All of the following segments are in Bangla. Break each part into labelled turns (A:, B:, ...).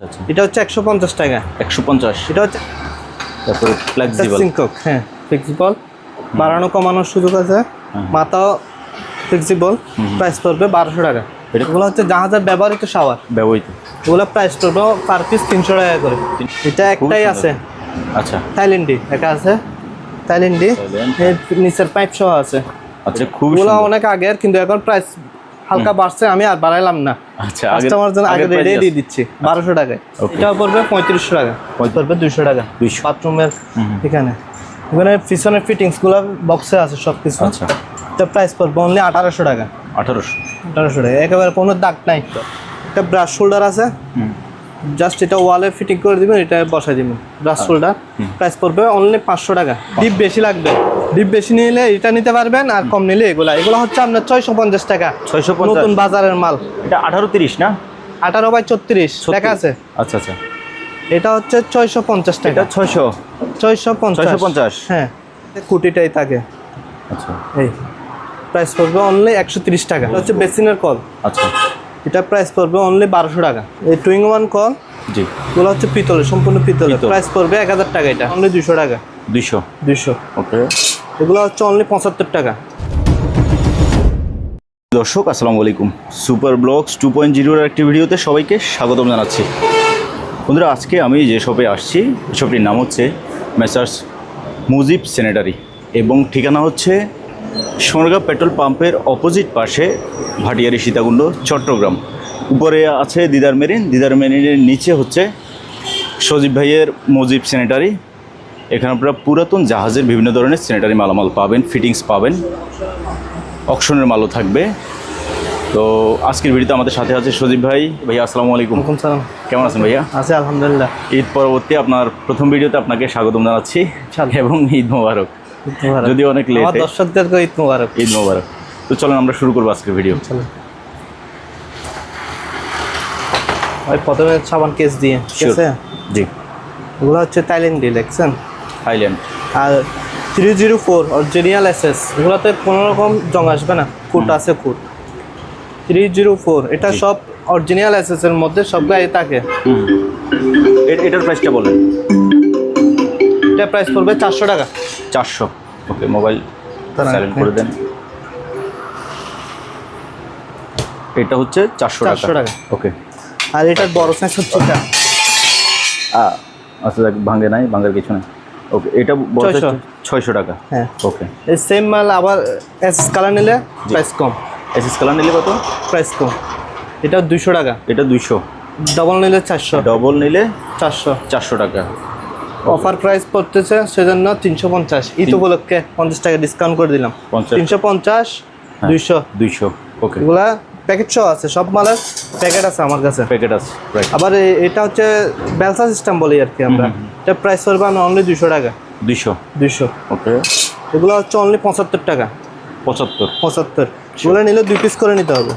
A: আচ্ছা।
B: এটা হচ্ছে একশো পঞ্চাশ টাকা।
A: একশো পঞ্চাশ?
B: এটা হচ্ছে
A: তারপরে ফ্লেক্সিবল
B: সিঙ্কক হ্যাঁ। ফ্লেক্সিবল বাড়ানো কমানোর সুযোগ আছে।
A: হুম।
B: মাথাও ফ্লেক্সিবল প্রাইস পড়বে বারোশো টাকা। এগুলো হচ্ছে জাহাজের ব্যবহৃত শাওয়ার।
A: ব্যবহৃত?
B: এগুলো প্রাইস পড়বে পার পিস তিনশো টাকা করে। এটা একটাই আছে।
A: আচ্ছা।
B: থাইল্যান্ডি এটা আছে। থাইল্যান্ডি নিচের পাইপ সহ আছে।
A: আচ্ছা সুন্দর।
B: অনেক আগের কিন্তু এখন প্রাইস হালকা বাড়ছে আমি আর বাড়াইলাম না।
A: আচ্ছা
B: কাস্টমার জন্য আগে রেডি দিয়ে দিচ্ছি বারোশো টাকায়। এটা পড়বে পঁয়ত্রিশশো টাকা। পড়বে দুশো টাকা।
A: 200
B: বাথরুমের এখানে। এখানে পিছনের ফিটিংসগুলো বক্সে আছে সব কিছু
A: আচ্ছা।
B: এটা প্রাইস পড়বে অনলি আঠারোশো টাকা।
A: আঠারোশো।
B: আঠারোশো টাকা। একেবারে কোনো দাগ নাই। এটা ব্রাশ শোল্ডার আছে।
A: হুম।
B: জাস্ট এটা ওয়ালে ফিটিং করে দিবেন এটা বসাই দিবেন। ব্রাশ শোল্ডার প্রাইস পড়বে অনলি পাঁচশো টাকা। ডিপ বেশি লাগবে। ডিপ বেশি নিলে এটা নিতে পারবেন আর কম নিলে এগুলা। এগুলো হচ্ছে আপনার ছয়শো পঞ্চাশ টাকা।
A: ছয়শো
B: নতুন বাজারের মাল।
A: এটা আঠারো তিরিশ না?
B: আঠারো বাই ছত্রিশ টাকা আছে?
A: আচ্ছা আচ্ছা।
B: এটা হচ্ছে ছয়শো পঞ্চাশ টাকা।
A: এটা ছয়শো।
B: ছয়শো পঞ্চাশ।
A: পঞ্চাশ।
B: হ্যাঁ। কুটিটাই থাকে।
A: আচ্ছা।
B: এই প্রাইস পড়বে অনলি একশো তিরিশ টাকা। এটা হচ্ছে বেসিনের কল।
A: আচ্ছা।
B: এটা প্রাইস পড়বে অনলি বারোশো টাকা। এই টুইং ওয়ান কল
A: জি।
B: এগুলো হচ্ছে পিতলের সম্পূর্ণ পিতলের।
A: পিতল।
B: প্রাইস পড়বে এক হাজার টাকা এটা। অনলি দুশো টাকা।
A: দুইশো।
B: দুশো
A: ওকে
B: এগুলো হচ্ছে অনলি পঁচাত্তর টাকা।
A: দর্শক, আসসালামু আলাইকুম। সুপার ব্লগস টু পয়েন্ট জিরোর একটি ভিডিওতে সবাইকে স্বাগতম জানাচ্ছি। বন্ধুরা, আজকে আমি যে শপে আসছি শপটির নাম হচ্ছে মেসার্স মুজিব স্যানিটারি এবং ঠিকানা হচ্ছে সোনারগাঁ পেট্রোল পাম্পের অপোজিট পাশে ভাটিয়ারি সীতাকুণ্ড, চট্টগ্রাম। উপরে আছে দিদার মেরিন। দিদার মেরিনের নিচে হচ্ছে সজীব ভাইয়ের মুজিব স্যানিটারি এখানে আপনারা পুরাতন জাহাজের বিভিন্ন ধরনের স্যানিটারি মালামাল পাবেন ফিটিংস পাবেন অকশনের মালও থাকবে। তো আজকের ভিডিওতে আমাদের সাথে আছে সজীব ভাই। ভাইয়া আসসালামু আলাইকুম।
B: সালাম।
A: কেমন আছেন ভাইয়া?
B: আছে আলহামদুলিল্লাহ।
A: ঈদ পরবর্তী আপনার প্রথম ভিডিওতে আপনাকে স্বাগতম জানাচ্ছি। এবং ঈদ মোবারক। যদি অনেক লেট
B: দর্শকদেরকে ঈদ মোবারক।
A: ঈদ মোবারক। তো চলেন আমরা শুরু করব আজকের ভিডিও
B: প্রথমে সাবান কেস দিয়ে ঠিক আছে?
A: জি।
B: এগুলো হচ্ছে থাইল্যান্ডি দেখছেন
A: থাইল্যান্ড।
B: আর three zero four original SS এগুলোতে কোনো রকম জং আসবে না কুট আছে কুট থ্রি জিরো ফোর এটা সব অরিজিনাল এসএস এর মধ্যে সব গায়ে থাকে।
A: এটার প্রাইসটা বলেন।
B: এটা প্রাইস পড়বে চারশো টাকা।
A: চারশো। ওকে মোবাইল সাইলেন্ট করে দেন। এটা হচ্ছে চারশো
B: 400
A: টাকা
B: টাকা।
A: ওকে।
B: আর এটার বড় সাইজ হচ্ছে
A: আচ্ছা দেখ ভাঙে নাই ভাঙার কিছু নাই। ওকে এটা
B: 600
A: ছয়শো। টাকা।
B: হ্যাঁ।
A: ওকে
B: এই সেম মাল আবার এসএস কালার নিলে প্রাইস কম।
A: এসএস কালার নিলে কত?
B: প্রাইস কম। এটা দুশো টাকা।
A: এটা দুইশো।
B: ডবল নিলে চারশো।
A: ডবল নিলে
B: চারশো।
A: চারশো টাকা।
B: অফার প্রাইস পড়তেছে সেজন্য তিনশো পঞ্চাশ। ঈদ উপলক্ষে পঞ্চাশ টাকা ডিসকাউন্ট করে দিলাম।
A: পঞ্চাশ।
B: তিনশো পঞ্চাশ
A: হ্যাঁ।
B: দুইশো।
A: দুইশো। ওকে
B: এগুলা প্যাকেট সহ আছে সব মালের প্যাকেট আছে আমার কাছে।
A: প্যাকেট আছে
B: আবার এটা হচ্ছে ব্যালসা সিস্টেম বলি আর কি আমরা। এটা প্রাইস পড়বে আমি অনলি দুশো টাকা।
A: দুইশো?
B: দুইশো।
A: ওকে
B: এগুলো হচ্ছে অনলি পঁচাত্তর টাকা।
A: পঁচাত্তর।
B: পঁচাত্তর। এগুলো নিলে দুই পিস করে নিতে হবে।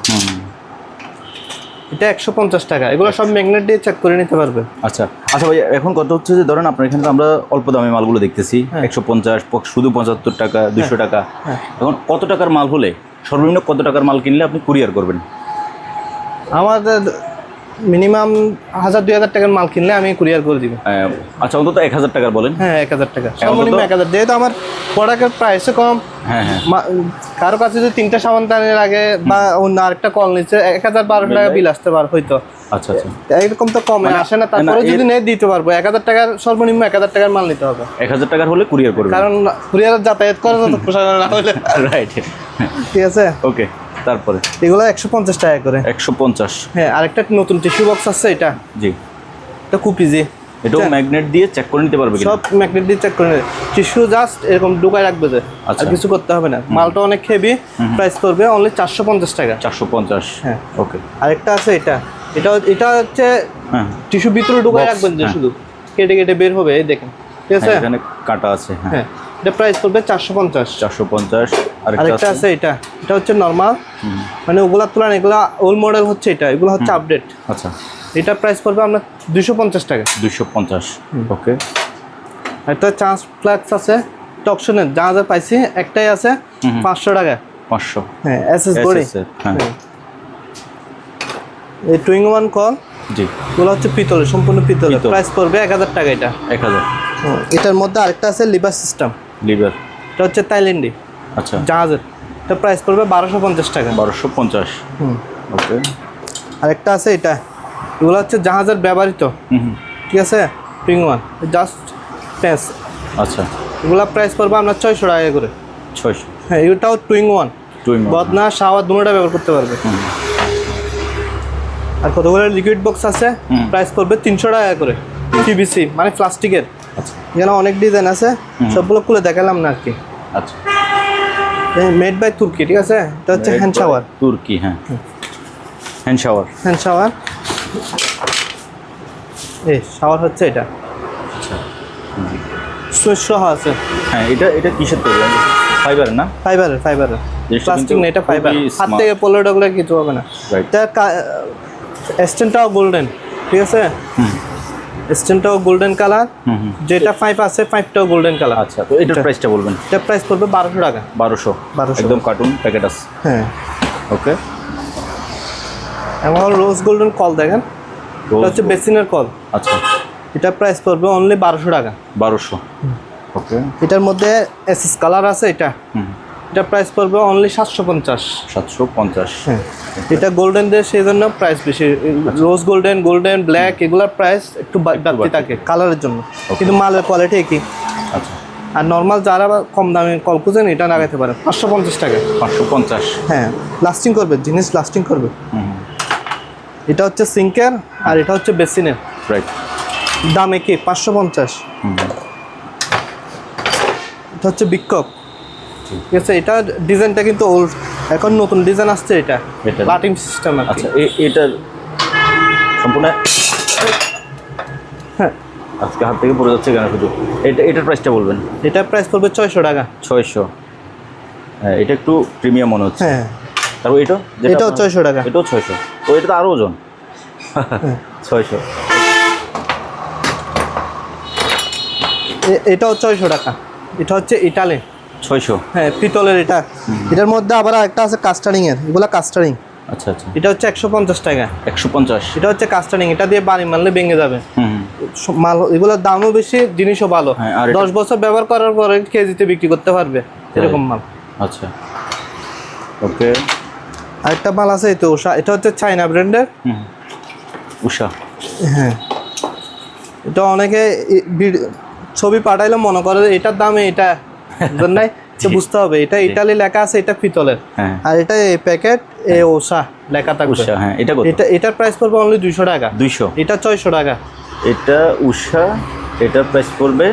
B: এটা একশো পঞ্চাশ টাকা। এগুলো সব ম্যাগনেট দিয়ে চেক করে নিতে পারবে।
A: আচ্ছা। আচ্ছা ভাই এখন কত হচ্ছে যে ধরেন আপনার এখানে তো আমরা অল্প দামি মালগুলো দেখতেছি।
B: হ্যাঁ।
A: একশো পঞ্চাশ শুধু পঁচাত্তর টাকা দুশো টাকা।
B: হ্যাঁ।
A: এখন কত টাকার মাল হলে সর্বনিম্ন কত টাকার মাল কিনলে আপনি কুরিয়ার করবেন?
B: আমাদের মিনিমাম হাজার দুই হাজার টাকার মাল কিনলে আমি কুরিয়ার করে দিব।
A: আহ, আচ্ছা অন্তত এক হাজার টাকার বলেন।
B: হ্যাঁ এক হাজার টাকা।
A: তো-
B: সর্বনিম্ন এক হাজার। যেহেতু আমার প্রোডাক্টের প্রাইসও কম
A: হ্যাঁ হ্যাঁ।
B: কারও কাছে যদি তিনটা সাবান আগে বা অন্য আরেকটা কল নিচ্ছে এক হাজার বারোশো টাকা বিল আসতে পার হয়তো।
A: আচ্ছা আচ্ছা।
B: এরকম তো কমে
A: মানে-
B: আসে না তারপরে
A: না,
B: যদি নেই দিতে পারব। এক হাজার টাকার সর্বনিম্ন এক হাজার টাকার মাল নিতে হবে।
A: এক হাজার টাকার হলে কুরিয়ার
B: কারণ কুরিয়ার যাতায়াত করে তো পোষায় না হলে।
A: রাইট
B: ঠিক আছে?
A: ওকে তারপরে?
B: এগুলো একশো পঞ্চাশ টাকা করে।
A: একশো পঞ্চাশ।
B: হ্যাঁ আরেকটা নতুন টিস্যু বক্স আছে এটা।
A: জি।
B: এটা খুব ইজি
A: এটাও ম্যাগনেট দিয়ে চেক করে নিতে পারবে
B: সব ম্যাগনেট দিয়ে চেক করে টিস্যু জাস্ট এরকম ঢুকায় রাখবে যে আর
A: আচ্ছা।
B: কিছু করতে হবে না। মালটা অনেক হেভি প্রাইস করবে অনলি চারশো পঞ্চাশ টাকা।
A: চারশো পঞ্চাশ।
B: হ্যাঁ।
A: ওকে
B: আরেকটা আছে এটা। এটা এটা হচ্ছে
A: হ্যাঁ।
B: টিস্যু ভিতরে ঢুকায় রাখবেন যে
A: হ্যাঁ।
B: শুধু। কেটে কেটে বের হবে এই দেখেন। ঠিক আছে?
A: হ্যাঁ, এখানে কাটা আছে হ্যাঁ।
B: এটা প্রাইস করবে চারশো পঞ্চাশ।
A: চারশো পঞ্চাশ
B: আরেকটা
A: আরেকটা আছে।
B: এটা। এটা হচ্ছে নর্মাল মানে ওগুলার তুলনায় এগুলা ওল্ড মডেল হচ্ছে এটা। এগুলো হচ্ছে আপডেট
A: আচ্ছা।
B: এটা প্রাইস পড়বে আপনার দুশো পঞ্চাশ টাকা।
A: দুইশো পঞ্চাশ ওকে
B: একটা চান্স ফ্ল্যাক্স আছে টকশনের যা যা পাইছি একটাই আছে। পাঁচশো টাকা।
A: পাঁচশো।
B: হ্যাঁ এস এস বডি
A: হ্যাঁ।
B: এই টুইং ওয়ান কল?
A: জি।
B: এগুলো হচ্ছে পিতলের সম্পূর্ণ পিতলের।
A: পিতল।
B: প্রাইস পড়বে এক হাজার টাকা এটা।
A: এক হাজার।
B: এটার মধ্যে আরেকটা আছে লিভার সিস্টেম।
A: লিভার।
B: এটা হচ্ছে থাইল্যান্ডি।
A: আচ্ছা।
B: জাহাজের। এটা প্রাইস পড়বে বারোশো পঞ্চাশ টাকা।
A: বারোশো পঞ্চাশ। ওকে।
B: আরেকটা আছে এটা। এগুলো হচ্ছে জাহাজের ব্যবহৃত। ঠিক আছে? Ping one. জাস্ট প্যাঁচ
A: আচ্ছা।
B: এগুলো প্রাইস পড়বে আপনার ছয়শো টাকা করে।
A: ছয়শো।
B: হ্যাঁ এটাও টুইং ওয়ান।
A: টুইং
B: বদনা শাওয়ার দুটোটা ব্যবহার করতে পারবে। আর কতগুলো লিকুইড বক্স আছে। প্রাইস পড়বে তিনশো টাকা করে পিভিসি মানে প্লাস্টিকের।
A: আচ্ছা।
B: এখানে অনেক ডিজাইন আছে সবগুলো খুলে দেখালাম না আর কি।
A: আচ্ছা।
B: মেড বাই তুর্কি ঠিক আছে? এটা হচ্ছে হ্যান্ড শাওয়ার
A: তুর্কি হ্যাঁ। হ্যান্ড শাওয়ার
B: হ্যান্ড শাওয়ার এই শাওয়ার হচ্ছে এটা। সুইচ সহ আছে।
A: হ্যাঁ এটা এটা কিসের তৈরি? ফাইবার না?
B: ফাইবারের ফাইবারের প্লাস্টিক না এটা ফাইবার হাত থেকে পড়লে ওগুলো কিছু হবে না। এটা স্ট্যান্ডটাও গোল্ডেন ঠিক আছে?
A: হুম।
B: স্ট্যান্ডটাও গোল্ডেন কালার যেটা ফাইভ আছে ফাইভটাও গোল্ডেন কালার
A: আচ্ছা তো এটার প্রাইসটা বলবেন?
B: এটা প্রাইস পড়বে বারোশো টাকা।
A: বারোশো।
B: 1200
A: একদম কার্টুন প্যাকেট আছে।
B: হ্যাঁ।
A: ওকে
B: এবং রোজ গোল্ডেন কল দেখেন। এটা হচ্ছে বেসিনের কল
A: আচ্ছা।
B: এটা প্রাইস পড়বে অনলি বারোশো টাকা।
A: বারোশো। ওকে
B: এটার মধ্যে এসএস কালার আছে এটা।
A: হুম।
B: এটা প্রাইস পড়বে অনলি সাতশো পঞ্চাশ।
A: সাতশো পঞ্চাশ।
B: হ্যাঁ। এটা গোল্ডেন দিয়ে সেই জন্য প্রাইস বেশি। রোজ গোল্ডেন গোল্ডেন ব্ল্যাক এগুলোর প্রাইস একটু বাড়তি। থাকে কালারের জন্য। কিন্তু মালের কোয়ালিটি একই।
A: আচ্ছা।
B: আর নর্মাল যারা কম দামে কল খুঁজেন এটা লাগাতে পারে পাঁচশো পঞ্চাশ টাকা।
A: পাঁচশো পঞ্চাশ।
B: হ্যাঁ। লাস্টিং করবে জিনিস লাস্টিং করবে। এটা হচ্ছে সিঙ্কের আর এটা হচ্ছে বেসিনের
A: রাইট
B: দামে কি পাঁচশো পঞ্চাশ। এটা হচ্ছে বিক্ষোভ। ঠিক আছে এটা ডিজাইনটা কিন্তু ওল্ড এখন নতুন ডিজাইন আসছে এটা।
A: এটা?
B: লাটিং সিস্টেম
A: আচ্ছা এটার সম্পূর্ণ
B: হ্যাঁ।
A: আজকে হাত থেকে পড়ে যাচ্ছে কেন শুধু এটা এটার প্রাইসটা বলবেন?
B: এটা প্রাইস পড়বে ছয়শো টাকা।
A: ছয়শো। হ্যাঁ এটা একটু প্রিমিয়াম মনে হচ্ছে।
B: হ্যাঁ।
A: তারপর এটা যেটা
B: এটাও ছয়শো টাকা।
A: এটাও ছয়শো। তো এটা তো আরও ওজন। ছয়শো।
B: এ- এটাও ছয়শো টাকা। এটা হচ্ছে ইটালি
A: ছয়শো?
B: হ্যাঁ পিতলের এটা। এটার মধ্যে আবার একটা আছে কাস্টারিং এর এগুলো কাস্টারিং
A: আচ্ছা আচ্ছা।
B: এটা হচ্ছে একশো পঞ্চাশ টাকা।
A: একশো পঞ্চাশ?
B: এটা হচ্ছে কাস্টারিং এটা দিয়ে বাড়ি মারলে ভেঙে যাবে। মাল এগুলোর দামও বেশি জিনিসও ভালো।
A: হ্যাঁ,
B: দশ বছর ব্যবহার করার পরে কেজিতে বিক্রি করতে পারবে এরকম মাল।
A: আচ্ছা। ওকে।
B: আরেকটা মাল আছে এই তো উষা। এটা হচ্ছে চাইনা ব্র্যান্ডের।
A: উষা।
B: হ্যাঁ। এটা অনেকে ছবি পাঠাইলে মনে করে এটার দামে এটা নাই তো বুঝতে হবে এটা ইটালি লেখা আছে এটা পিতলের।
A: হ্যাঁ।
B: আর এটা প্যাকেট এ ওষা লেখা থাকবে।
A: উষা হ্যাঁ এটা
B: এটা এটার প্রাইস পড়বে অনলি দুইশো টাকা।
A: দুইশো।
B: এটা ছয়শো টাকা।
A: এটা উষা এটার প্রাইস পড়বে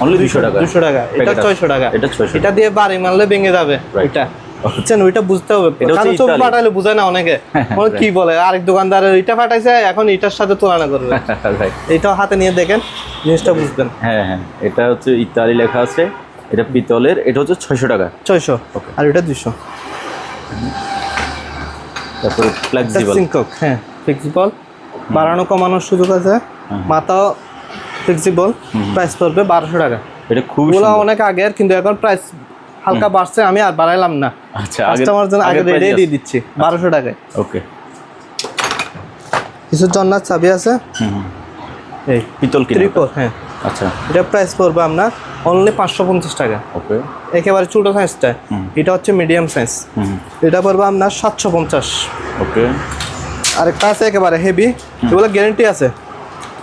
A: অনলি দুইশো টাকা।
B: দুশো টাকা। এটা ছয়শো টাকা।
A: এটা ছয়শো
B: এটা দিয়ে বাড়ি মারলে ভেঙে যাবে. ওইটা। বুঝছেন? ওইটা বুঝতে হবে।
A: এটা
B: কারণ ছবি
A: ইতালি।
B: বুঝে না অনেকে। কি বলে? আরেক দোকানদার এটা পাঠাইছে এখন এটার সাথে তুলনা করবে. এইটাও হাতে নিয়ে দেখেন জিনিসটা বুঝবেন।
A: হ্যাঁ হ্যাঁ। এটা হচ্ছে ইতালি লেখা আছে। এটা পিতলের এটা হচ্ছে ছয়শো টাকা।
B: ছয়শো আর এটা দুশো
A: তারপরে ফ্লেক্সিবল
B: হ্যাঁ ফ্লেক্সিবল বাড়ানো কমানোর সুযোগ আছে।
A: হুম।
B: মাথাও ফ্লেক্সিবল প্রাইস পড়বে বারোশো টাকা।
A: এটা সুন্দর।
B: অনেক আগের কিন্তু এখন প্রাইস হালকা বাড়ছে আমি আর বাড়াইলাম না।
A: আচ্ছা
B: কাস্টমার জন্য আগে রেডি দিয়ে দিচ্ছি বারোশো টাকায়।
A: ওকে
B: কিছু জন্নার চাবি আছে। এই
A: পিতল কি
B: হ্যাঁ।
A: আচ্ছা।
B: এটা প্রাইস পড়বে আপনার অনলি পাঁচশো পঞ্চাশ টাকা।
A: ওকে
B: একেবারে ছোটো সাইজটা। এটা হচ্ছে মিডিয়াম সাইজ। এটা পড়বে আপনার সাতশো পঞ্চাশ।
A: ওকে
B: আরেকটা আছে একেবারে হেভি এগুলো গ্যারেন্টি আছে।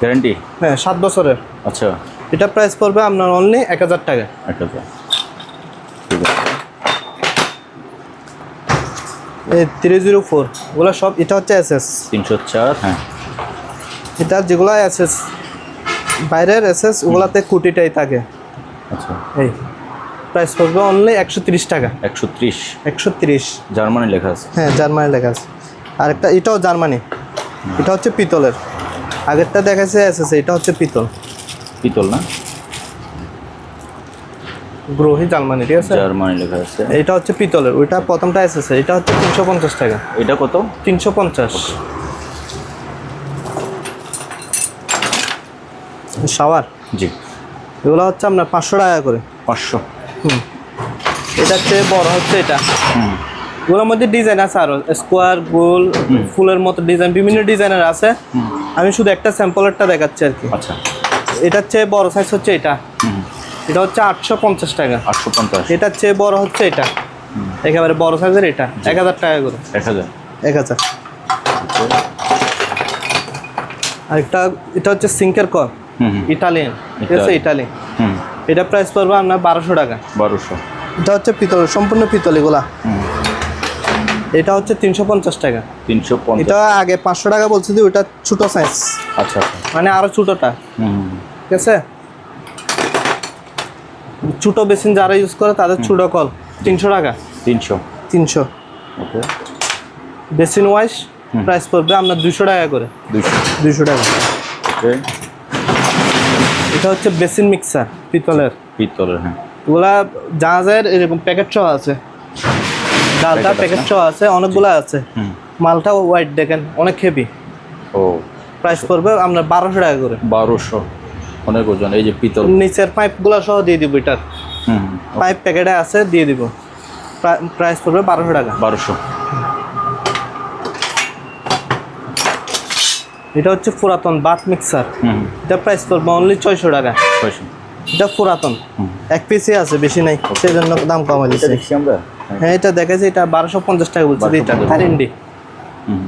A: গ্যারেন্টি
B: হ্যাঁ সাত বছরের।
A: আচ্ছা।
B: এটা প্রাইস পড়বে আপনার অনলি এক হাজার টাকা।
A: আছে।
B: এই থ্রি জিরো ফোর ওগুলো সব এটা হচ্ছে এসএস
A: তিনশো চার হ্যাঁ।
B: এটা যেগুলো এসএস বাইরের এসএস ওগুলাতে কুটিটাই থাকে।
A: আচ্ছা।
B: এই প্রাইস পড়বে অনলি একশো তিরিশ টাকা।
A: একশো ত্রিশ।
B: একশো তিরিশ।
A: জার্মানি লেখা আছে।
B: হ্যাঁ জার্মানি লেখা আছে। আরেকটা এটাও জার্মানি। এটা হচ্ছে পিতলের। আগেরটা দেখাচ্ছে এসএস এটা হচ্ছে পিতল।
A: পিতল না?
B: গ্রোহি জার্মানি ঠিক আছে?
A: জার্মানি লেখা আছে।
B: এটা হচ্ছে পিতলের। ওইটা প্রথমটা এসেছে এটা হচ্ছে তিনশো পঞ্চাশ টাকা।
A: এটা কত?
B: তিনশো পঞ্চাশ। শাওয়ার?
A: জি।
B: এগুলো হচ্ছে আপনার পাঁচশো টাকা করে।
A: পাঁচশো।
B: হুম। এটা হচ্ছে বড় হচ্ছে এটা।
A: হুম।
B: এগুলোর মধ্যে ডিজাইন আছে আরও স্কোয়ার গোল ফুলের মতো ডিজাইন বিভিন্ন ডিজাইনের আছে। আমি শুধু একটা স্যাম্পলেরটা দেখাচ্ছি আর কি।
A: আচ্ছা।
B: এটার চেয়ে বড় সাইজ হচ্ছে এটা। এটা হচ্ছে আটশো পঞ্চাশ টাকা।
A: আটশো পঞ্চাশ।
B: এটার চেয়ে বড় হচ্ছে এটা। একেবারে বড় সাইজের এটা। এক হাজার টাকা করে।
A: এক হাজার।
B: এক হাজার। আর একটা এটা হচ্ছে সিঙ্কের
A: হুম
B: ইটালিয়ান। ঠিক আছে ইটালি
A: হুম।
B: এটা প্রাইস পড়বে আপনার বারোশো টাকা।
A: বারোশো।
B: এটা হচ্ছে পিতল সম্পূর্ণ পিতল এগুলা
A: হুম।
B: এটা হচ্ছে তিনশো পঞ্চাশ টাকা।
A: তিনশো
B: এটা আগে পাঁচশো টাকা বলছি যে ওটা ছোটো সাইজ
A: আচ্ছা আচ্ছা।
B: মানে আরও ছোটোটা।
A: হুম
B: ঠিক আছে? ছোটো বেসিন যারা ইউজ করে তাদের ছোটো কল। তিনশো টাকা।
A: তিনশো।
B: তিনশো।
A: ওকে।
B: বেসিন ওয়াইজ প্রাইস পড়বে আপনার দুশো টাকা করে।
A: দুইশো।
B: দুশো টাকা।
A: ওকে।
B: এটা হচ্ছে বেসিন মিক্সার পিতলের।
A: পিতলের হ্যাঁ।
B: এগুলা জাহাজের এরকম প্যাকেট সহ আছে। ডালটা প্যাকেট? সহ আছে অনেকগুলা আছে। মালটা হোয়াইট দেখেন অনেক হেভি
A: ও।
B: প্রাইস পড়বে আপনার বারোশো টাকা করে।
A: বারোশো। অনেক ওজন এই যে পিতল।
B: নিচের পাইপগুলো সহ দিয়ে দিব এটার।
A: হুম
B: পাইপ প্যাকেটে আছে দিয়ে দিব। প্রাইস পড়বে বারোশো টাকা।
A: বারোশো।
B: এটা হচ্ছে পুরাতন বাথ মিক্সার।
A: হুম।
B: এটা প্রাইস পড়বে অনলি ছয়শো টাকা।
A: ছয়শো।
B: এটা পুরাতন এক পিসই আছে বেশি নাই। সেই জন্য দাম কমা দিচ্ছে
A: দেখছি আমরা।
B: হ্যাঁ এটা দেখেছি এটা বারোশো পঞ্চাশ টাকা বলছে এটা
A: 1250
B: থাইল্যান্ডি
A: হুম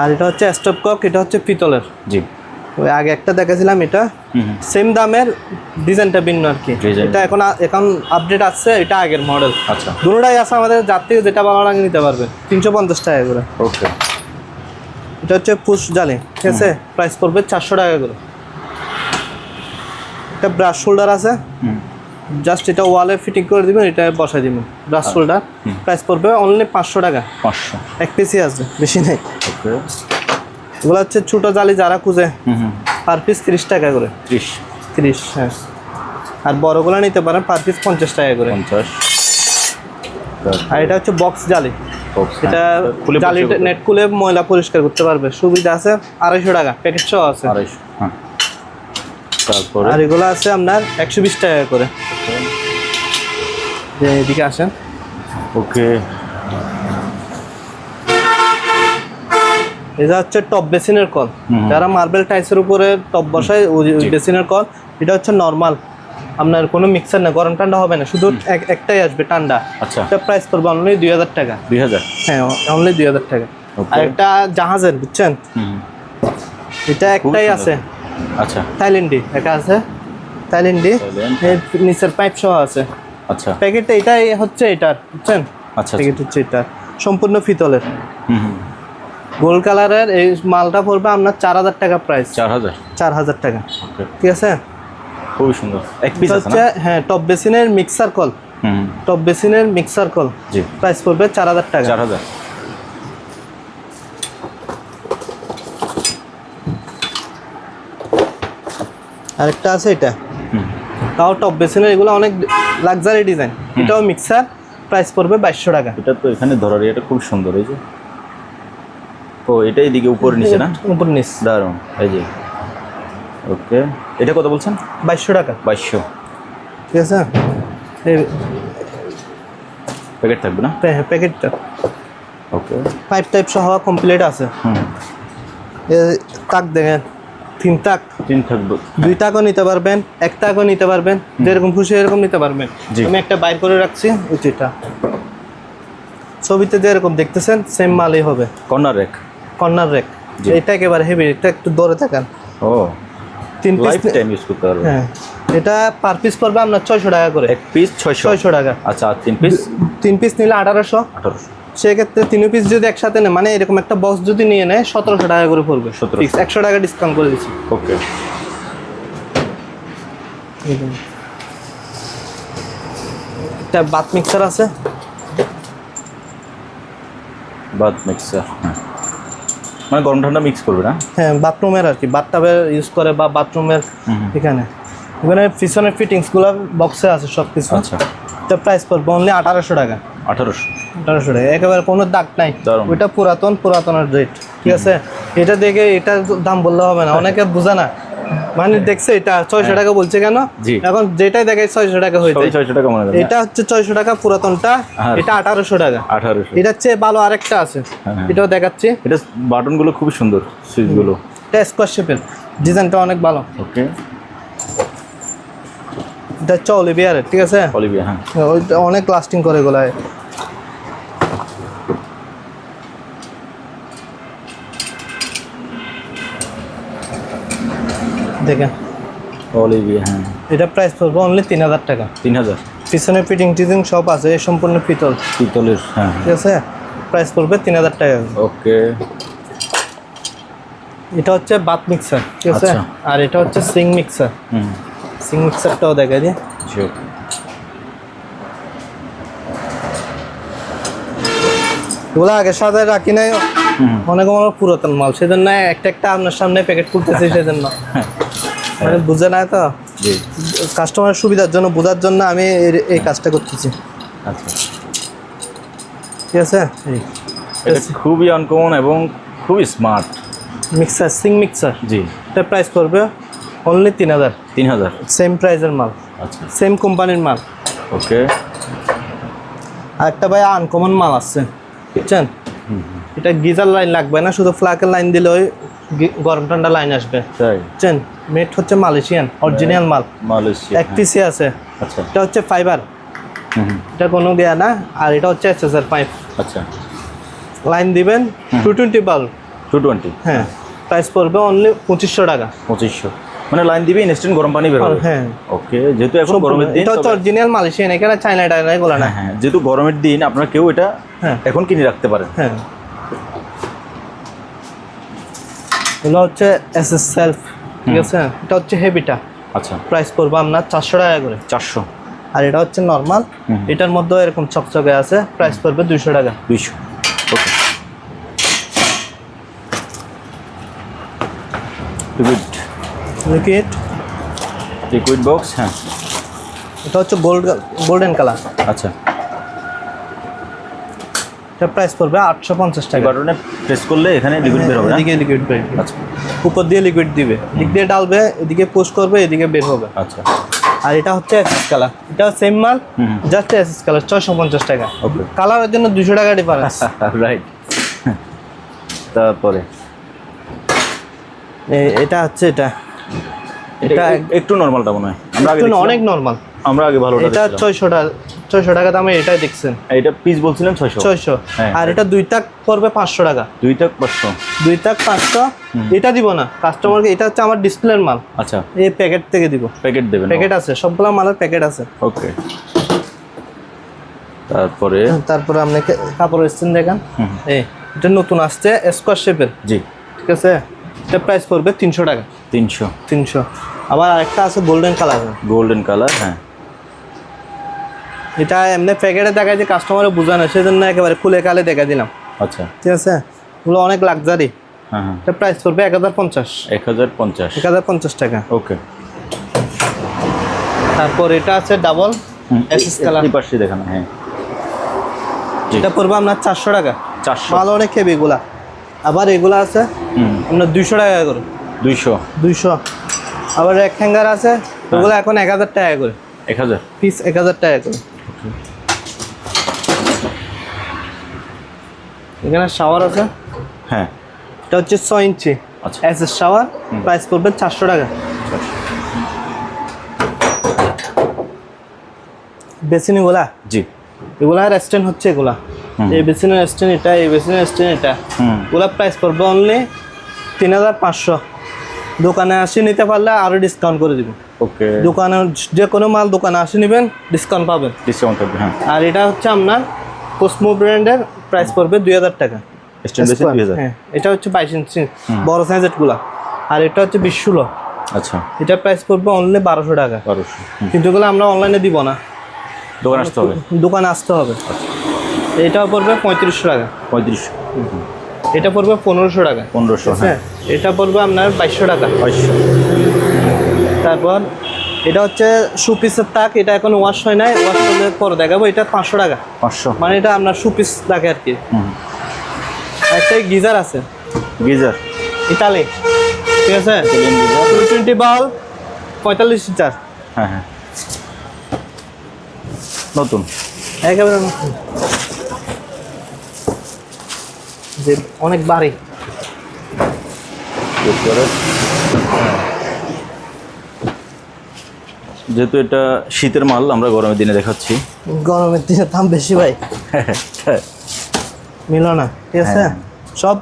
B: আর এটা হচ্ছে স্টপ কক এটা হচ্ছে পিতলের।
A: জি।
B: ওই আগে একটা দেখেছিলাম এটা। সেম দামের ডিজাইনটা ভিন্ন আর কি। এটা এখন এখন আপডেট আসছে এটা আগের মডেল
A: আচ্ছা।
B: দুটোটাই আছে আমাদের যার থেকে যেটা ভালো লাগে নিতে পারবে। তিনশো পঞ্চাশ টাকা করে।
A: ওকে
B: এটা হচ্ছে পুশ জালি ঠিক আছে? প্রাইস পড়বে চারশো টাকা করে। এটা ব্রাশ শোল্ডার আছে।
A: হুম।
B: জাস্ট এটা ওয়ালে ফিটিং করে দিবেন এটা বসাই দিবেন। ব্রাশ শোল্ডার প্রাইস পড়বে অনলি পাঁচশো টাকা।
A: পাঁচশো।
B: এক পিসই আসবে বেশি নেই।
A: ওকে।
B: এগুলো হচ্ছে ছোটো জালি যারা খুঁজে পার পিস তিরিশ টাকা করে।
A: ত্রিশ।
B: তিরিশ হ্যাঁ। আর বড়গুলো নিতে পারেন পার পিস পঞ্চাশ টাকা করে।
A: পঞ্চাশ।
B: আর এটা হচ্ছে বক্স জালি। এটা।
A: খুলে
B: জালি নেট খুলে ময়লা পরিষ্কার করতে পারবে। সুবিধা আছে আড়াইশো টাকা প্যাকেট সহ আছে।
A: আড়াইশো হ্যাঁ। তারপরে?
B: আর এগুলো আছে আপনার একশো বিশ টাকা করে। যে এদিকে আসেন।
A: ওকে।
B: এটা হচ্ছে টপ বেসিনের কল। যারা মার্বেল টাইসের উপরে টপ বসায় বেসিনের কল এটা হচ্ছে নর্মাল আপনার কোনো মিক্সার না গরম ঠান্ডা হবে না শুধু এক- একটাই আসবে ঠান্ডা।
A: আচ্ছা।
B: এটা প্রাইস পড়বে অনলি দুই হাজার টাকা।
A: দুই হাজার?
B: হ্যাঁ অনলি দুই হাজার টাকা। আর একটা জাহাজের বুঝছেন? এটা একটাই আছে।
A: আচ্ছা।
B: থাইল্যান্ডি এটা আছে। থাইল্যান্ডি নিচের পাইপ সহ আছে।
A: আচ্ছা।
B: প্যাকেটটা এটাই হচ্ছে এটার বুঝছেন?
A: আচ্ছা
B: প্যাকেট হচ্ছে এটা সম্পূর্ণ
A: হুম
B: গোল্ড কালারের এই মালটা পড়বে আপনার চার হাজার টাকা প্রাইস
A: চার হাজার?
B: চার হাজার টাকা। ঠিক আছে?
A: খুবই সুন্দর। এক পিস আছে
B: হ্যাঁ টপ বেসিনের মিক্সার কল
A: হুম
B: টপ বেসিনের মিক্সার কল
A: জি।
B: প্রাইস পড়বে চার হাজার টাকা।
A: চার হাজার।
B: আরেকটা আছে এটা।
A: হুম।
B: তাও টপ বেসিনের এগুলো অনেক লাক্সারি ডিজাইন এটাও মিক্সার প্রাইস পড়বে বাইশশো টাকা।
A: এটা তো এখানে ধরার এটা খুব সুন্দর এই যে। ও এটা এদিকে উপরে নিচে না?
B: উপর নিচ।
A: দারুণ এই যে। ওকে এটা কত বলছেন?
B: বাইশশো টাকা।
A: বাইশশো।
B: ঠিক আছে?
A: প্যাকেট থাকবে না?
B: প্যা- প্যাকেটটা
A: ওকে
B: পাইপ টাইপ সহ কমপ্লিট আছে।
A: হুম।
B: তাক দেখেন। তিন তাক।
A: তিন থাকবে
B: দুই তাকও নিতে পারবেন এক টাকও নিতে পারবেন যেরকম খুশি এরকম নিতে পারবেন। আমি একটা বাইর করে রাখছি যেটা ছবিতে যেরকম দেখতেছেন সেম মালই হবে।
A: Corner rack
B: corner rack. এটা একেবারে হেভি এটা একটু দরে থাকেন।
A: ও।
B: তিন পিস
A: টাইম ইউজ করতে পারবে
B: হ্যাঁ এটা পার পিস পড়বে আপনার ছয়শো টাকা করে।
A: এক পিস ছয়শো।
B: ছয়শো টাকা।
A: আচ্ছা আর তিন পিস
B: তিন পিস নিলে আঠারোশো।
A: আঠারোশো।
B: সেক্ষেত্রে তিন পিস যদি একসাথে নেয় মানে এরকম একটা বক্স যদি নিয়ে নেয় সতেরোশো টাকা করে পড়বে।
A: 1700
B: ফিক্স একশো টাকা ডিসকাউন্ট করে দিচ্ছি।
A: ওকে
B: এটা বাত মিক্সার আছে।
A: বাদ মিক্সার হ্যাঁ। মানে গরম ঠান্ডা মিক্স করবে না?
B: হ্যাঁ বাথরুমের আর কি। বাথটাবের ইউজ করে বা বাথরুমের। এখানে। এখানে পিছনের ফিটিংসগুলো বক্সে আছে সব কিছু
A: আচ্ছা।
B: তো প্রাইস পড়বে অনলি আঠারোশো টাকা।
A: আঠারোশো।
B: আঠারোশো টাকা। একেবারে কোনো দাগ নাই। ওইটা পুরাতন পুরাতনের রেট ঠিক আছে? এটা দেখে এটা দাম বললে হবে না। অনেকে বোঝে না। মানে দেখছে এটা ছয়শো টাকা বলছে কেন? এখন যেটাই দেখে ছয়শো টাকা হয়ে
A: ছয়শো টাকা মনে
B: এটা হচ্ছে ছয়শো টাকা পুরাতনটা এটা আঠারোশো টাকা।
A: আঠারোশো।
B: এটার চেয়ে ভালো আরেকটা আছে
A: হ্যাঁ, হ্যাঁ।
B: এটাও দেখাচ্ছি।
A: এটা বাটনগুলো খুবই সুন্দর সুইচগুলো।
B: এটা স্কোয়ার শেপের ডিজাইনটা অনেক ভালো।
A: ওকে।
B: এটা হচ্ছে অলিভিয়ারের ঠিক আছে?
A: অলিভিয়া হ্যাঁ।
B: ওইটা অনেক লাস্টিং করে গোলায়। দেখেন।
A: অলিভিয়া হ্যাঁ।
B: এটা প্রাইস পড়বে অনলি তিন হাজার টাকা।
A: তিন হাজার।
B: পিছনে ফিটিং টিটিং সব আছে সম্পূর্ণ পিতল।
A: পিতলের হ্যাঁ।
B: ঠিক আছে? প্রাইস পড়বে তিন হাজার টাকা।
A: ওকে।
B: এটা হচ্ছে বাত মিক্সার ঠিক আছে?
A: আচ্ছা।
B: আর এটা হচ্ছে সিং মিক্সার
A: হুম।
B: সিং মিক্সারটাও দেখা
A: ওকে
B: এগুলো আগে সাথে রাখি নাই। অনেক আমার পুরাতন মাল সেজন্য একটা একটা আপনার সামনে প্যাকেট করতেছি সেজন্য। মানে বুঝে না তো? কাস্টমারের সুবিধার জন্য বোঝার জন্য আমি এই- এই কাজটা করতেছি।
A: আচ্ছা।
B: ঠিক আছে?
A: এটা খুবই আনকমন এবং খুবই স্মার্ট
B: মিক্সার সিং মিক্সার
A: জি।
B: এটা প্রাইস পড়বে অনলি তিন হাজার।
A: তিন হাজার।
B: সেম প্রাইসের মাল।
A: আচ্ছা।
B: সেম কোম্পানির মাল।
A: ওকে
B: আর একটা ভাই আনকমন মাল আসছে বুঝছেন? এটা গিজার লাইন লাগবে না শুধু ফ্লাকের লাইন দিলে ওই গরম ঠান্ডা লাইন আসবে। বুঝছেন মেট হচ্ছে মালয়েশিয়ান অরিজিনাল মাল।
A: মালয়েশিয়া
B: এক পিসি আছে।
A: আচ্ছা।
B: এটা হচ্ছে ফাইবার এটা কোনো গিয়া না আর এটা হচ্ছে এসএসআর পাইপ
A: আচ্ছা।
B: লাইন দিবেন two twenty bulb
A: two twenty
B: হ্যাঁ প্রাইস পড়বে অনলি পঁচিশশো টাকা।
A: পঁচিশশো। মানে লাইন দিবে ইনস্ট্যান্ট গরম পানি বের হবে।
B: হ্যাঁ।
A: ওকে যেহেতু এখন গরমের দিন
B: এটা হচ্ছে অরিজিনাল মালয়েশিয়ান এখানে চাইনা টাইনা এগুলো না।
A: হ্যাঁ হ্যাঁ যেহেতু গরমের দিন আপনারা কেউ এটা
B: হ্যাঁ।
A: এখন কিনে রাখতে পারেন।
B: হ্যাঁ। এগুলো হচ্ছে এস এস সেলফ ঠিক আছে? এটা হচ্ছে হেভিটা
A: আচ্ছা।
B: প্রাইস পড়বে আপনার চারশো টাকা করে।
A: চারশো।
B: আর এটা হচ্ছে নর্মাল এটার মধ্যেও এরকম চকচকে আছে। প্রাইস পড়বে দুইশো টাকা।
A: দুইশো। Okay. Liquid
B: liquid
A: liquid box হ্যাঁ।
B: এটা হচ্ছে গোল্ড গোল্ডেন কালার
A: আচ্ছা।
B: এটা প্রাইস পড়বে আটশো পঞ্চাশ টাকা।
A: বাটনে প্রেস করলে এখানে লিকুইড বের হবে
B: এদিকে লিকুইড বের
A: আচ্ছা।
B: উপর দিয়ে লিকুইড দিবে। দিক দিয়ে ডালবে এদিকে পুশ করবে এদিকে বের হবে।
A: আচ্ছা।
B: আর এটা হচ্ছে এসএস কালার এটা সেম মাল। জাস্ট এসএস কালার ছয়শো পঞ্চাশ টাকা।
A: ওকে
B: কালারের জন্য দুশো টাকা ডিফারেন্স
A: রাইট তারপরে?
B: এটা হচ্ছে এটা।
A: এটা একটু নর্মালটা মনে হয়। আমরা আগে
B: অনেক নর্মাল
A: আমরা আগে ভালোটা
B: এটা। ছয়শো টাকা ছয়শো টাকা দামে এটাই দেখছেন।
A: এটা পিস বলছিলেন ছয়শো।
B: ছয়শো।
A: হ্যাঁ।
B: আর এটা দুই তাক পড়বে পাঁচশো টাকা।
A: দুইটা পাঁচশো।
B: দুই তাক পাঁচশো। এটা দিব না। কাস্টমারকে এটা হচ্ছে আমার ডিসপ্লের মাল।
A: আচ্ছা।
B: এই প্যাকেট থেকে দিব।
A: প্যাকেট দেবেন
B: প্যাকেট আছে সবগুলো মালের প্যাকেট আছে।
A: ওকে তারপরে?
B: তারপরে আপনাকে কাপড় এসছেন দেখেন। এই এটা নতুন আসছে স্কোয়ার শেপের
A: জি।
B: ঠিক আছে? এটা প্রাইস পড়বে তিনশো টাকা।
A: তিনশো।
B: তিনশো। আবার আরেকটা আছে গোল্ডেন কালার
A: গোল্ডেন কালার হ্যাঁ।
B: এটা এমনি প্যাকেটে দেখা যায় কাস্টমারে বোঝানো সেজন্য একেবারে খুলে কালে দেখা দিলাম।
A: আচ্ছা।
B: ঠিক আছে? এগুলো অনেক লাক্সারি
A: হ্যাঁ হ্যাঁ।
B: এটা প্রাইস পড়বে এক হাজার পঞ্চাশ।
A: এক হাজার পঞ্চাশ।
B: এক হাজার পঞ্চাশ টাকা।
A: ওকে।
B: তারপর এটা আছে ডাবল এসএস কালার
A: পাশে দেখানো হ্যাঁ।
B: এটা পড়বে আপনার চারশো টাকা।
A: চারশো।
B: মাল অনেক খেবে এগুলা। আবার এগুলা আছে আপনার দুইশো টাকা করে।
A: দুইশো।
B: দুইশো। আবার এক হ্যাঙ্গার আছে ওগুলো এখন এক হাজার টাকা করে।
A: এক হাজার।
B: পিস এক হাজার টাকা করে। এখানে শাওয়ার আছে?
A: হ্যাঁ।
B: এটা হচ্ছে ছয় ইঞ্চি।
A: আচ্ছা।
B: এস এস শাওয়ার প্রাইস পড়বে চারশো টাকা। বেসিনগুলা
A: জি।
B: এগুলা রেস্টেন্ট হচ্ছে এগুলা। এই বেসিনের রেস্টেন্ট এটা এই বেসিনের রেস্টেন্ট এটা। ওগুলা প্রাইস পড়বে অনলি তিন হাজার পাঁচশো। দোকানে আসে নিতে পারলে আরও ডিসকাউন্ট করে দিব
A: ওকে।
B: দোকানে যে কোনো মাল দোকানে আসে নেবেন ডিসকাউন্ট পাবেন।
A: ডিসকাউন্ট থাকবে হ্যাঁ।
B: আর এটা হচ্ছে আপনার কোসমো ব্র্যান্ডের প্রাইস পড়বে দুই হাজার টাকা। হ্যাঁ এটা হচ্ছে বাইশ ইঞ্চি বড় সাইজেরগুলা। আর এটা হচ্ছে বিশ ষোলো।
A: আচ্ছা।
B: এটা প্রাইস পড়বে অনলি বারোশো টাকা।
A: বারোশো।
B: কিন্তু এগুলো আমরা অনলাইনে দিব না।
A: দোকান আসতে হবে?
B: দোকানে আসতে হবে। এটাও পড়বে পঁয়ত্রিশশো টাকা।
A: পঁয়ত্রিশশো
B: এটা পড়বে পনেরোশো টাকা।
A: পনেরোশো হ্যাঁ।
B: হ্যাঁ এটা পড়বে আপনার বাইশশো টাকা।
A: বাইশশো।
B: তারপর এটা হচ্ছে সুপিসের তাক এটা এখন ওয়াশ হয় নাই ওয়াশ করলে পরে দেখাবো এটা পাঁচশো টাকা।
A: পাঁচশো।
B: মানে এটা আপনার সুপিস থাকে আর কি। একটা গিজার আছে।
A: গিজার।
B: ইতালি। ঠিক আছে? টু টোয়েন্টি বাল পঁয়তাল্লিশ লিটার
A: হ্যাঁ হ্যাঁ। নতুন।
B: একেবারে নতুন। যে অনেক বাড়ি।
A: যেহেতু এটা শীতের মাল আমরা গরমের দিনে দেখাচ্ছি।
B: গরমের দিনে দাম বেশি ভাই। মিলো না ঠিক আছে?
A: হ্যাঁ।
B: সব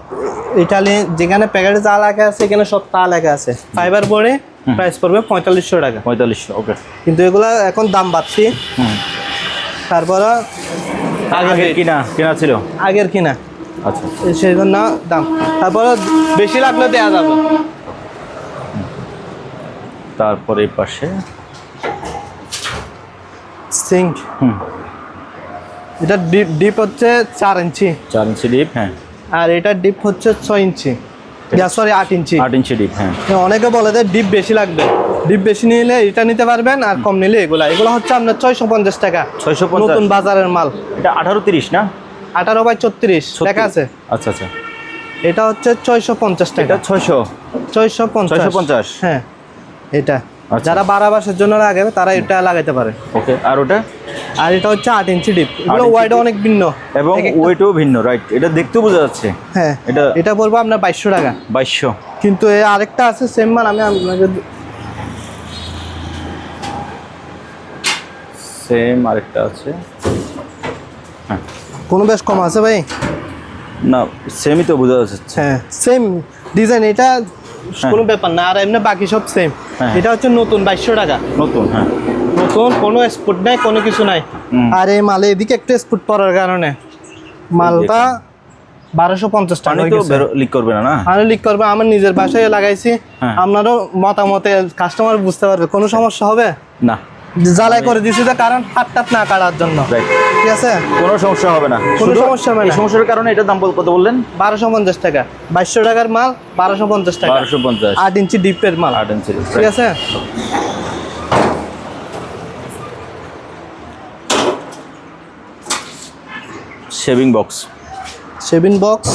B: ইটালি যেখানে প্যাকেটে যা লেখা আছে এখানে সব তা লেখা আছে। ফাইবার বোর্ডে প্রাইস পড়বে পঁয়তাল্লিশশো টাকা।
A: পঁয়তাল্লিশশো ওকে
B: কিন্তু এগুলা এখন দাম বাড়ছি। তারপরে
A: আগে
B: আগে
A: কিনা কিনা ছিল?
B: আগের কিনা।
A: আচ্ছা।
B: সেই জন্য দাম। তারপরে বেশি লাগলে দেওয়া যাবে।
A: তারপরে পাশে
B: সিঙ্ক।
A: হুম।
B: এটা ডিপ ডিপ হচ্ছে চার ইঞ্চি।
A: চার ইঞ্চি ডিপ হ্যাঁ।
B: আর এটা ডিপ হচ্ছে ছয় ইঞ্চি। সরি আট ইঞ্চি।
A: আট ইঞ্চি ডিপ হ্যাঁ।
B: অনেকে বলে যে ডিপ বেশি লাগবে। ডিপ বেশি নিলে এটা নিতে পারবেন আর কম নিলে এগুলা। এগুলো হচ্ছে আপনার ছয়শো পঞ্চাশ টাকা।
A: ছয়শো পঞ্চাশ।
B: নতুন বাজারের মাল।
A: এটা আঠারো তিরিশ না?
B: আঠারো বাই ছত্রিশ। টাকা আছে?
A: আচ্ছা আচ্ছা।
B: এটা হচ্ছে ছয়শো পঞ্চাশ টাকা।
A: এটা ছয়শো।
B: ছয়শো পঞ্চাশ। হ্যাঁ এটা। যারা বারা বাসের জন্য লাগাবে তারা এটা লাগাইতে পারে।
A: ওকে আর ওটা?
B: আর এটা হচ্ছে আট ইঞ্চি ডিপ। এগুলো ওয়াইড অনেক ভিন্ন।
A: এবং ওয়েটও ভিন্ন রাইট এটা দেখতেও বোঝা যাচ্ছে।
B: হ্যাঁ।
A: এটা
B: এটা পড়ব আপনার বাইশশো টাকা।
A: বাইশশো।
B: কিন্তু এ আরেকটা আছে সেম মাল আমি আপনাকে
A: সেম আরেকটা আছে। হ্যাঁ।
B: কোনো বেশ কম আছে ভাই?
A: না সেমই তো বোঝা যাচ্ছে।
B: হ্যাঁ সেম ডিজাইন এটা কোনো ব্যাপার না আর এমনি বাকি সব সেম
A: হ্যাঁ।
B: এটা হচ্ছে নতুন বাইশশো টাকা।
A: নতুন হ্যাঁ।
B: নতুন কোনো স্পুট নাই কোনো কিছু নাই। আর এই মালে এদিকে একটু স্পুট পড়ার কারণে। মালটা বারোশো পঞ্চাশ টাকা হয়ে
A: লিক করবে না না?
B: আমি লিক করবে আমার নিজের বাসায় লাগাইছি।
A: হ্যাঁ।
B: আপনারও মতামতে কাস্টমার বুঝতে পারবে কোনো সমস্যা হবে?
A: না।
B: জ্বালাই করে দিছি যে কারণ হাত টাত না কাটার জন্য। ঠিক আছে?
A: কোনো সমস্যা হবে না।
B: কোনো সমস্যা হবে না।
A: সমস্যার কারণে এটার দাম কত বললেন?
B: বারোশো পঞ্চাশ টাকা। বাইশশো টাকার মাল বারোশো পঞ্চাশ টাকা।
A: বারোশো পঞ্চাশ।
B: আট ইঞ্চি ডিপের মাল।
A: আট ইঞ্চি
B: ঠিক আছে?
A: শেভিং বক্স
B: সেভিন বক্স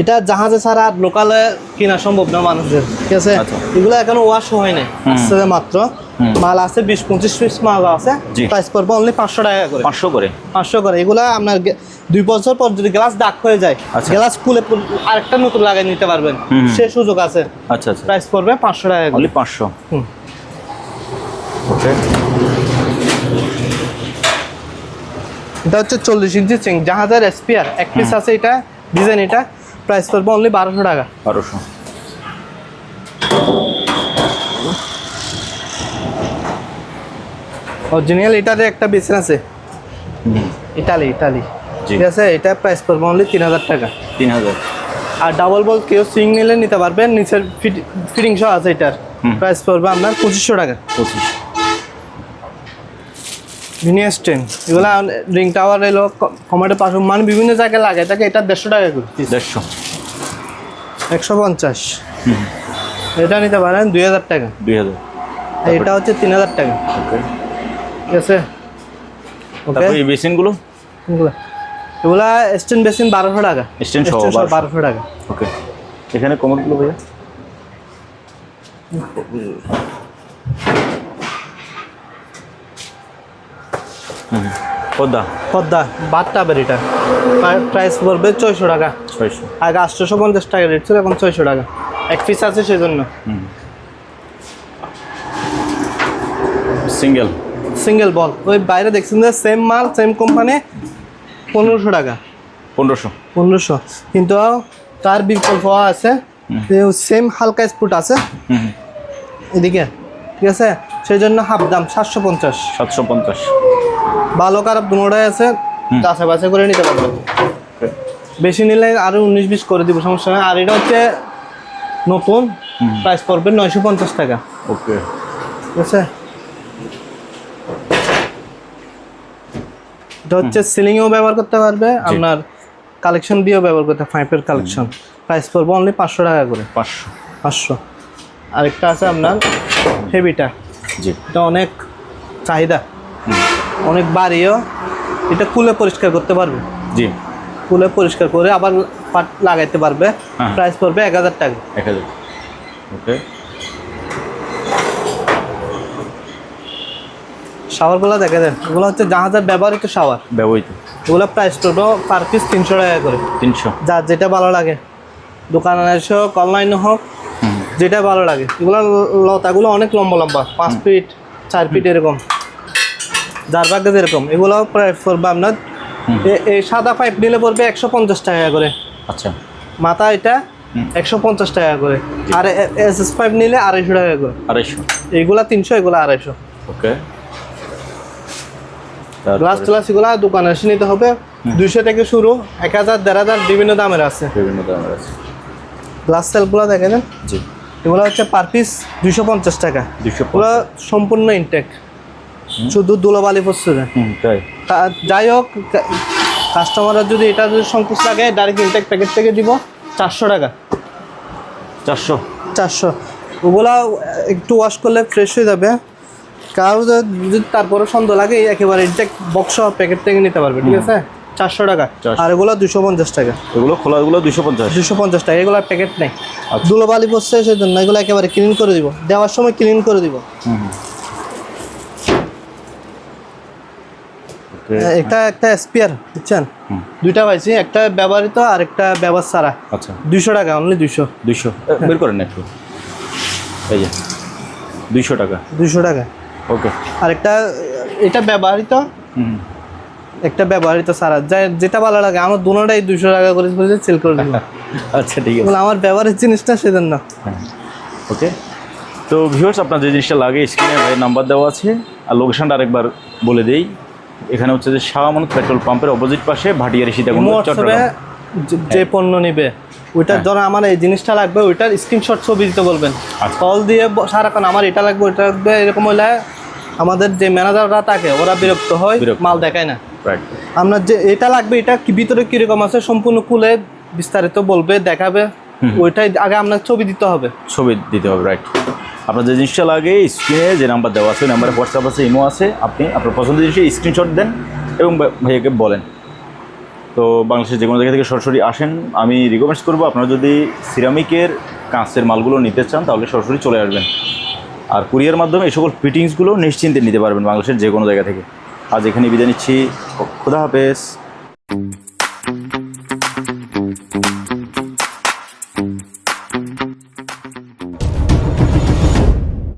B: এটা জাহাজে ছাড়া আর লোকালে কেনা সম্ভব না মানুষের ঠিক আছে?
A: আচ্ছা।
B: এগুলো এখনও ওয়াশ হয়। আসছে মাত্র। মাল আছে বিশ পঁচিশ পিস মাল আছে। প্রাইস পড়বে অনলি পাঁচশো টাকা করে।
A: পাঁচশো করে?
B: পাঁচশো করে। এগুলো আপনার দুই বছর পর যদি গ্লাস দাগ হয়ে যায়
A: আচ্ছা।
B: গ্লাস খুলে আরেকটা নতুন লাগাই নিতে পারবেন। সে সুযোগ আছে।
A: আচ্ছা আচ্ছা।
B: প্রাইস পড়বে পাঁচশো টাকা
A: অনলি পাঁচশো। ওকে
B: এটা হচ্ছে চল্লিশ ইঞ্চি চিং। জাহাজের স্পিয়ার এক পিস আছে এটা ডিজাইন এটা। প্রাইস পড়বে অনলি বারোশো টাকা।
A: বারোশো।
B: অরিজিনাল এটাতে একটা বেসিন আছে। Italy Italy. ঠিক আছে এটা প্রাইস পড়বে অনলি তিন হাজার টাকা।
A: তিন হাজার।
B: আর ডাবল বল কেউ সুইং নিলে নিতে পারবেন নিচের ফিটিং সহ আছে এটার। প্রাইস পড়বে আপনার পঁচিশশো টাকা।
A: পঁচিশ।
B: ভিনিয়াস টেন এগুলো রিং টাওয়ার এলো কমাটে পাশে মানে বিভিন্ন জায়গায় লাগে তাকে এটা দেড়শো টাকা করে
A: দেড়শো।
B: একশো পঞ্চাশ। এটা নিতে পারেন দুই হাজার টাকা।
A: দুই হাজার।
B: এটা হচ্ছে তিন হাজার টাকা। ঠিক আছে? ওকে
A: এই বেসিনগুলো?
B: এগুলা। এগুলা স্ট্যান্ড বেসিন বারোশো টাকা।
A: Stand সহ
B: Stand
A: 1200
B: বারোশো। টাকা।
A: ওকে এখানে কমনগুলো ভাইয়া? পদ্মা?
B: পদ্মা বাদ টাবের এটা। প্রাইস পড়বে ছয়শো টাকা।
A: ছয়শো।
B: আগে আটশোশো পঞ্চাশ টাকা রেট ছিল এখন ছয়শো টাকা। এক পিস আছে সেজন্য।
A: হুম। Single
B: single ball. ওই বাইরে দেখছেন যে সেম মাল সেম কোম্পানি পনেরোশো টাকা।
A: পনেরোশো।
B: পনেরোশো। কিন্তু তার বিকল্প আছে। সেম হালকা স্পুট আছে। এদিকে ঠিক আছে? সেই জন্য হাফ দাম সাতশো পঞ্চাশ।
A: সাতশো পঞ্চাশ।
B: ভালো খারাপ দুটাই আছে। বাসে করে নিতে পারবেন বেশি নিলে আরও উনিশ বিশ করে দিব সমস্যা নেই। আর এটা হচ্ছে নতুন। প্রাইস পড়বে নয়শো পঞ্চাশ টাকা।
A: ওকে।
B: ঠিক আছে? এটা হচ্ছে সিলিংয়েও ব্যবহার করতে পারবে আপনার কালেকশন দিয়েও ব্যবহার করতে পাইপের কালেকশন প্রাইস পড়বে অনলি পাঁচশো টাকা করে।
A: পাঁচশো।
B: পাঁচশো। আরেকটা আছে আপনার হেভিটা
A: জি।
B: এটা অনেক চাহিদা। অনেক বাড়িও। এটা কুলে পরিষ্কার করতে পারবে।
A: জি।
B: কুলে পরিষ্কার করে আবার পাট লাগাইতে পারবে।
A: হ্যাঁ।
B: প্রাইস পড়বে এক হাজার টাকা।
A: এক হাজার। ওকে।
B: শাওয়ারগুলো দেখে দেন। এগুলো হচ্ছে জাহাজের ব্যবহৃত শাওয়ার।
A: ব্যবহৃত।
B: এগুলো প্রাইস টোটো পার পিস তিনশো টাকা করে।
A: তিনশো।
B: যার যেটা ভালো লাগে। দোকানে এসে হোক অনলাইনে হোক যেটা ভালো লাগে। এগুলো লতাগুলো অনেক লম্বা লম্বা পাঁচ ফিট চার ফিট এরকম। যার ভাগ্যে যেরকম। এগুলো প্রায় পড়বে আপনার এই সাদা পাইপ নিলে পড়বে একশো পঞ্চাশ টাকা করে।
A: আচ্ছা।
B: মাথা এটা একশো পঞ্চাশ টাকা করে। আর এস এস পাইপ নিলে আড়াইশো টাকা করে।
A: আড়াইশো।
B: এইগুলা তিনশো এগুলো আড়াইশো।
A: ওকে।
B: গ্লাস ট্লাস এগুলো দোকানে এসে নিতে হবে দুইশো থেকে শুরু এক হাজার দেড় হাজার বিভিন্ন দামের আছে।
A: বিভিন্ন দামের আছে।
B: গ্লাস সেলগুলো দেখে নেন
A: জি।
B: এগুলো হচ্ছে পার পিস দুইশো পঞ্চাশ টাকা। এগুলো সম্পূর্ণ ইনটেক। শুধু ধুলোবালি পড়ছে
A: হুম তাই।
B: তা- যাই হোক কাস্টমাররা যদি এটা যদি সংকোচ লাগে ডাইরেক্ট ইনটেক প্যাকেট থেকে দিব চারশো টাকা।
A: চারশো।
B: চারশো। ওগুলা একটু ওয়াশ করলে ফ্রেশ হয়ে যাবে। কারও যদি তারপরে সন্দেহ লাগে একেবারে বক্স প্যাকেট থেকে নিতে পারবে ঠিক আছে? চারশো টাকা।
A: 400
B: আর এগুলো দুশো পঞ্চাশ টাকা।
A: এগুলো খোলাগুলো দুশো পঞ্চাশ।
B: দুশো পঞ্চাশ টাকা এগুলো প্যাকেট নেই।
A: আচ্ছা।
B: ধুলোবালি পড়ছে সেজন্য এগুলো একেবারে ক্লিন করে দিব। দেওয়ার সময় ক্লিন করে দিব।
A: হুম।
B: একটা একটা স্পেয়ার বুঝছেন? দুইটা পাইছি একটা ব্যবহৃত আর একটা ব্যবহার ছাড়া।
A: আচ্ছা।
B: দুইশো টাকা অনলি দুইশো।
A: দুইশো। বের করেন একটু। এই যে দুইশো টাকা।
B: দুইশো টাকা।
A: ওকে
B: আর একটা এটা ব্যবহৃত?
A: হুম।
B: একটা ব্যবহৃত ছাড়া যা- যেটা ভালো লাগে আমার দুটোটাই দুইশো টাকা করে বলে সেল করে দিব।
A: আচ্ছা ঠিক আছে।
B: আমার ব্যবহারের জিনিসটা সেজন্য।
A: হ্যাঁ। ওকে তো ভিউয়ার্স আপনার যে জিনিসটা লাগে স্ক্রিনে ভাই নাম্বার দেওয়া আছে। আর লোকেশনটা আরেকবার বলে দেই। এখানে হচ্ছে যে শাহ আমানত পেট্রোল পাম্পের অপোজিট পাশে ভাটিয়ারি সীতাকুণ্ড চট্টগ্রাম।
B: যে- যে পণ্য নিবে। ওইটার
A: হ্যাঁ।
B: ধরো আমার এই জিনিসটা লাগবে ওইটার স্ক্রিনশট ছবি দিতে বলবেন।
A: আচ্ছা।
B: কল দিয়ে সারাক্ষণ আমার এটা লাগবে ওইটা লাগবে এরকম হলে আমাদের যে ম্যানেজাররা থাকে ওরা বিরক্ত হয় মাল দেখায় না।
A: রাইট
B: আপনার যে এটা লাগবে এটা কি ভিতরে কীরকম আছে সম্পূর্ণ খুলে বিস্তারিত বলবে দেখাবে ওইটাই আগে আপনার ছবি দিতে হবে।
A: ছবি দিতে হবে রাইট আপনার যে জিনিসটা লাগে স্ক্রিনে যে নাম্বার দেওয়া আছে ওই নাম্বারে হোয়াটসঅ্যাপ আছে ইমো আছে আপনি আপনার পছন্দের জিনিসটা স্ক্রিনশট দেন এবং ভাইয়াকে বলেন। তো বাংলাদেশের যে কোনো জায়গা থেকে সরাসরি আসেন আমি রিকমেন্ড করব আপনারা যদি সিরামিকের কাঁচের মালগুলো নিতে চান তাহলে সরাসরি চলে আসবেন। আর কুরিয়ার মাধ্যমে এই সকল ফিটিংসগুলো নিশ্চিন্তে নিতে পারবেন বাংলাদেশের যে কোনো জায়গা থেকে। আজ এখানে বিদায় নিচ্ছি। খুদা হাফেজ।